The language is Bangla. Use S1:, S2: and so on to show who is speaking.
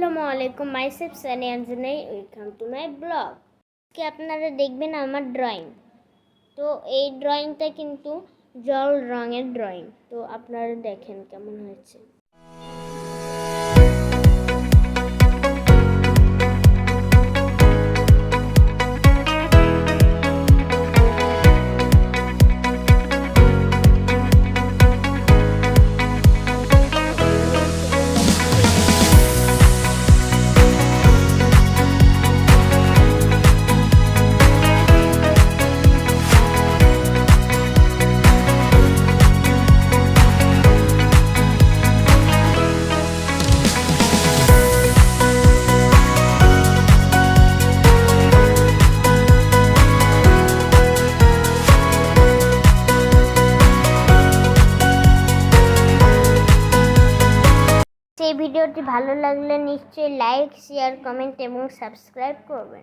S1: আসসালামু আলাইকুম my chef Sunny Anjanai welcome to my blog আজকে আপনারা দেখবেন আমার ড্রয়িং তো এই ড্রয়িংটা কিন্তু জল রঙের ড্রয়িং তো আপনারা দেখেন কেমন হয়েছে। সেই ভিডিওটি ভালো লাগলে নিশ্চয়ই লাইক শেয়ার কমেন্ট এবং সাবস্ক্রাইব করবেন।